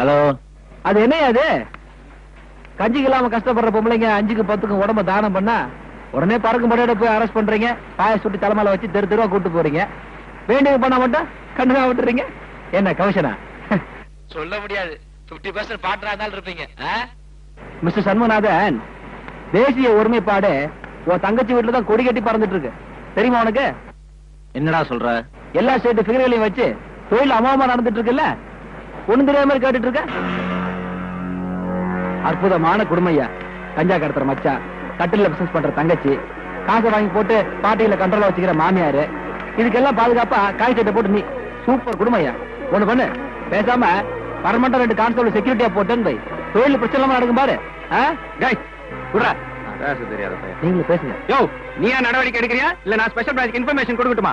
Hello. அது என்ன அது? கஞ்சிக்கு இல்லாம கஷ்டப்படுற பொம்பளைங்க அஞ்சுக்கு பத்துக்கு உடம்ப தானம் பண்ணா உடனே பறக்கு முறையோட போய் அரெஸ்ட் பண்றீங்க. பாய சுட்டி தலைமையில வச்சு தெரு தெருவா கூட்டு போறீங்க. வேண்டியது பண்ண மட்டும் கண்டுக்கா விட்டுறீங்க. என்ன கமிஷனா? சொல்ல முடியாது. 50% பர்சன்ட் பாட்டரா இருந்தாலும் இருப்பீங்க. மிஸ்டர் சண்முகநாதன் தேசிய ஒருமைப்பாடு உன் தங்கச்சி வீட்டுல தான் கொடி கட்டி பறந்துட்டு இருக்கு. தெரியுமா உனக்கு? என்னடா சொல்ற? எல்லா ஸ்டேட் ஃபிகர்களையும் வச்சு தொழில் அமோகமா நடந்துட்டு இருக்குல்ல? ஒண்ணும் தெரியாம கேட்டுட்டு இருக்க? அற்புதமான குடும்பையா கஞ்சா கடத்துற மச்சான் கட்டில பிசினஸ் பண்ற தங்கச்சி. காசை வாங்கி போட்டு பாட்டியில கண்ட்ரோலா வச்சுக்கிற மாமியாரு. இதுக்கெல்லாம் பாதுகாப்பா காய் சட்டை போட்டு நீ. சூப்பர் குடும்பையா ஒண்ணு பண்ணு. பேசாம பர்மனண்டா ரெண்டு கான்ஸ்டபிள் செக்யூரிட்டியா போட்டேன்னு வை. தொழில் பிரச்சனை இல்லாம நடக்கும் பாரு. விட்றா. பேச தெரியாத நீங்களும் பேசுங்க. யோ நீ நடவடிக்கை எடுக்கிறியா? இல்ல நான் ஸ்பெஷல் இன்ஃபர்மேஷன் கொடுக்கட்டுமா?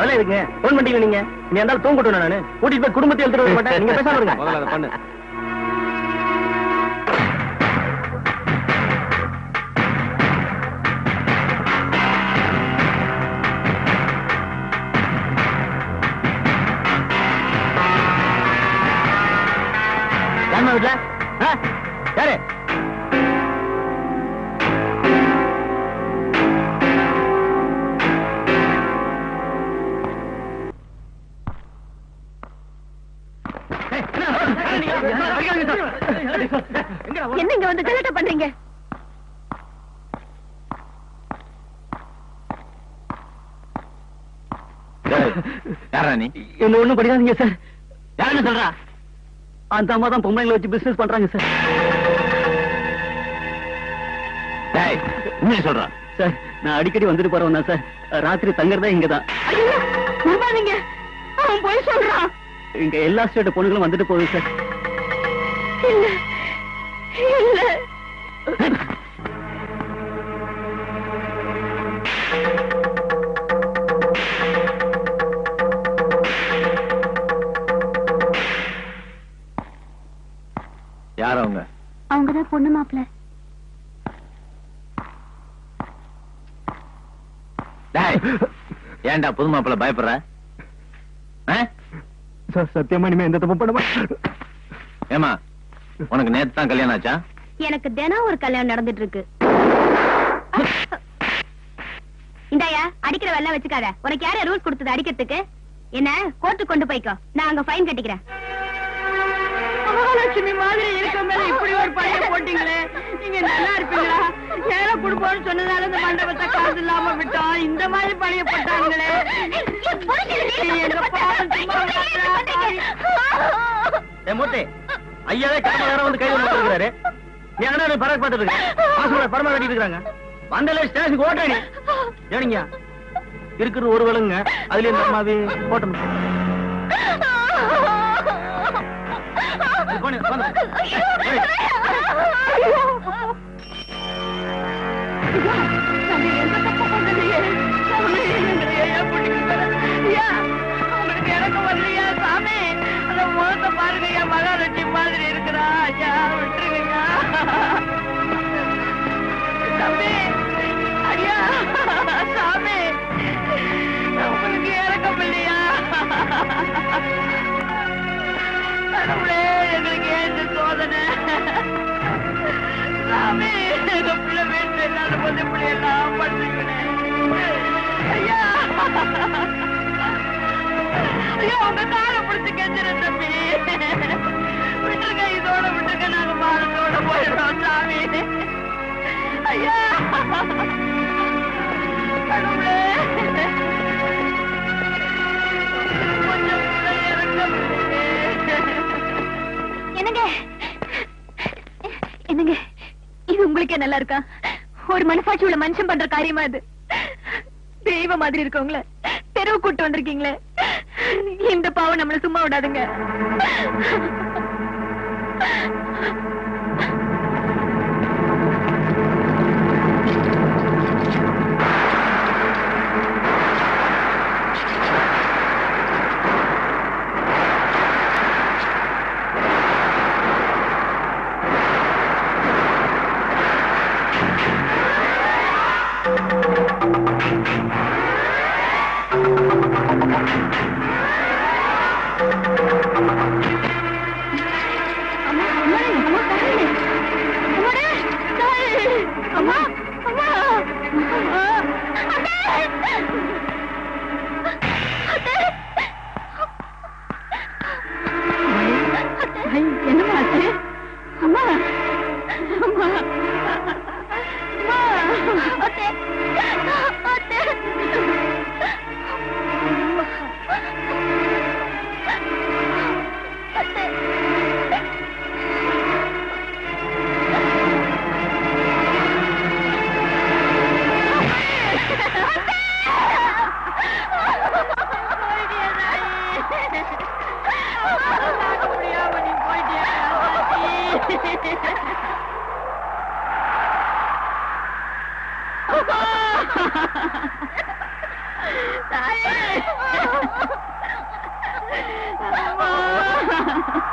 அதெல்லாம் இருக்குங்க. போன் பண்ணிட்டீங்க நீங்க? நீ இருந்தாலும் தூங்கிட்டோம் நானு? கூட்டிட்டு போய் குடும்பத்தை எடுத்துட்டு வர மாட்டேன். நீங்க பேசாம இருங்க. முதல்ல அதை பண்ணு. வீட்டுல? யாரு? என்ன இங்க வந்து கலட்ட பண்றீங்க? யாரா நீ? என்ன ஒண்ணும் படிக்காதீங்க சார். யாருன்னு சொல்றா? அந்த அம்மா தான் பொம்பளைங்களை வச்சு பிசினஸ் பண்றாங்க சார். டேய் உண்மையை சொல்றா? சார் நான் அடிக்கடி வந்துட்டு போறவன் தான் சார். ராத்திரி தங்குறதே இங்க தான். ஐயோ நம்பாதீங்க அவன் போய் சொல்றான். இங்க எல்லா ஸ்டேட் பொண்ணுங்களும் வந்துட்டு போகுது சார். யார் அவங்க? அவங்கதான் பொண்ணு மாப்பிள்ள டேய் ஏன்டா புது மாப்பிள்ள பயப்படுற? சத்தியமா இனிமே எந்த தப்பு பண்ண ஏமா உனக்கு நேத்து தான் கல்யாணம் ஆச்சா? எனக்கு தினம் ஒரு கல்யாணம் நடந்துட்டு இருக்கு இந்தாயா அடிக்கிற வெள்ளம் வச்சுக்காத. உனக்கு யார ரூல்ஸ் கொடுத்தது அடிக்கிறதுக்கு? என்ன கோர்ட்டு கொண்டு போய்க்கோ. நான் அங்க ஃபைன் கட்டிக்கிறேன். மகாலட்சுமி மாதிரி இருக்க மேல இப்படி ஒரு பழைய போட்டீங்களே. நீங்க நல்லா இருப்பீங்களா? சொன்னதால இந்த மண்டபத்தை காசு இல்லாம விட்டோம் இந்த மாதிரி பழைய போட்டாங்களே. எங்க பாவம் சும்மா ஐயாவே கடமை யாரோ வந்து கை நீ அண்ணா நீ அங்கே பரவாயில்ல பார்த்துட்டு இருக்க. பாசமோட பரமா கட்டிட்டு இருக்காங்க. வந்தல ஸ்டேஷனுக்கு ஓட்டாடி ஏனிங்க இருக்கிறது ஒரு விலங்குங்க. அதுல இந்த அம்மாவே போட்டோம் போனே, போனே. ஏய், சாமி எங்க பிள்ளை வீட்டுல இல்லாத போது இப்படி எல்லாம் பண்ணுகிறேன். ஐயா! ஐயா உங்க காலை பிடிச்சு கெஞ்சிரும் தம்பி. விட்டுருங்க இதோட விட்டுருங்க. நாங்க மாதத்தோட போயிடுறோம் சாமி. ஐயா! இது நல்லா இருக்கா? ஒரு மனசாட்சி உள்ள மனுஷன் பண்ற காரியமா இது தெய்வ மாதிரி இருக்கவங்கள தெருவு கூட்டு வந்திருக்கீங்களே? இந்த பாவம் நம்மள சும்மா விடாதுங்க. 大変。